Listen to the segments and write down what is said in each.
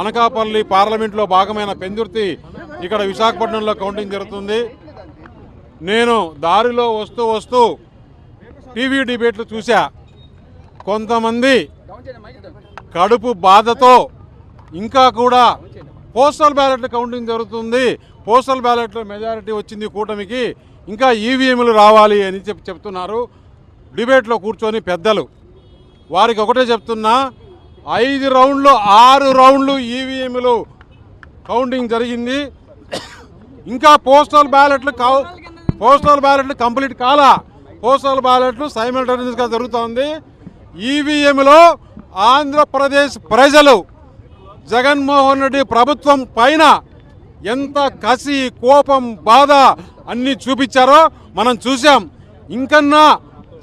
అనకాపల్లి పార్లమెంట్లో భాగమైన పెందుర్తి ఇక్కడ విశాఖపట్నంలో కౌంటింగ్ జరుగుతుంది. నేను దారిలో వస్తూ వస్తూ టీవీ డిబేట్లు చూశా. కొంతమంది కడుపు బాధతో ఇంకా కూడా పోస్టల్ బ్యాలెట్ కౌంటింగ్ జరుగుతుంది. పోస్టల్ బ్యాలెట్లో మెజారిటీ వచ్చింది కూటమికి. ఇంకా ఈవీఎంలు రావాలి అని చెప్పి చెప్తున్నారు. డిబేట్లో కూర్చొని పెద్దలు. వారికి ఒకటే చెప్తున్నా ఐదు రౌండ్లు ఆరు రౌండ్లు ఈవీఎంలు కౌంటింగ్ జరిగింది. ఇంకా పోస్టల్ బ్యాలెట్లు కౌ పోస్టల్ బ్యాలెట్లు కంప్లీట్ కాలా. పోస్టల్ బ్యాలెట్లు సైమల్టేనియస్గా జరుగుతోంది ఈవీఎంలో ఆంధ్రప్రదేశ్ ప్రజలు జగన్మోహన్ రెడ్డి ప్రభుత్వం పైన ఎంత కసి కోపం బాధ అన్నీ చూపించారో మనం చూసాం ఇంకన్నా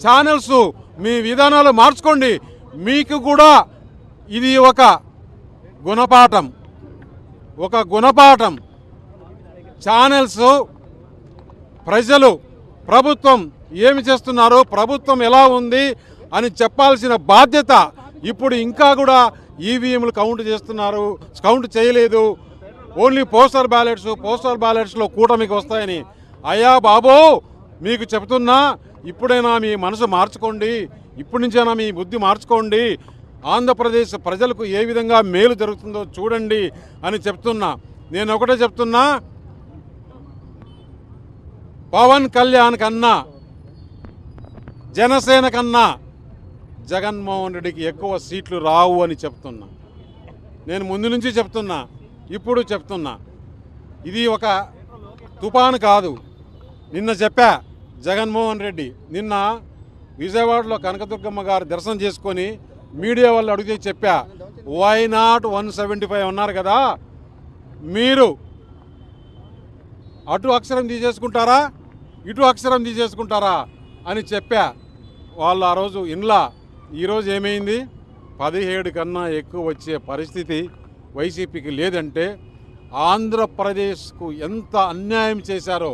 ఛానల్స్ మీ విధానాలు మార్చుకోండి. మీకు కూడా ఇది ఒక గుణపాఠం. ఒక గుణపాఠం. ఛానల్స్ ప్రజలు ప్రభుత్వం ఏమి చేస్తున్నారు ప్రభుత్వం ఎలా ఉంది అని చెప్పాల్సిన బాధ్యత ఇప్పుడు ఇంకా కూడా ఈవీఎంలు కౌంట్ చేస్తున్నారు. కౌంట్ చేయలేదు. ఓన్లీ పోస్టల్ బ్యాలెట్స్ పోస్టల్ బ్యాలెట్స్లో కూటమికి వస్తాయని. అయ్యా బాబో మీకు చెప్తున్నా ఇప్పుడైనా మీ మనసు మార్చుకోండి. ఇప్పటి నుంచైనా మీ బుద్ధి మార్చుకోండి. ఆంధ్రప్రదేశ్ ప్రజలకు ఏ విధంగా మేలు జరుగుతుందో చూడండి అని చెప్తున్నా. నేను ఒకటే చెప్తున్నా. పవన్ కళ్యాణ్ కన్నా జనసేన కన్నా జగన్మోహన్ రెడ్డికి ఎక్కువ సీట్లు రావు అని చెప్తున్నా. నేను ముందు నుంచి చెప్తున్నా ఇప్పుడు చెప్తున్నా. ఇది ఒక తుఫాను కాదు. నిన్న చెప్పా జగన్మోహన్ రెడ్డి నిన్న విజయవాడలో కనకదుర్గమ్మ గారు దర్శనం చేసుకొని మీడియా వాళ్ళు అడిగితే చెప్పా why not one seventy five ఉన్నారు కదా. మీరు అటు అక్షరం తీసేసుకుంటారా? ఇటు అక్షరం తీసేసుకుంటారా? అని చెప్పా. వాళ్ళు ఆ రోజు ఇన్లా ఈరోజు ఏమైంది? పదిహేడు కన్నా ఎక్కువ వచ్చే పరిస్థితి వైసీపీకి లేదంటే ఆంధ్రప్రదేశ్కు ఎంత అన్యాయం చేశారో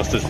వస్తుంది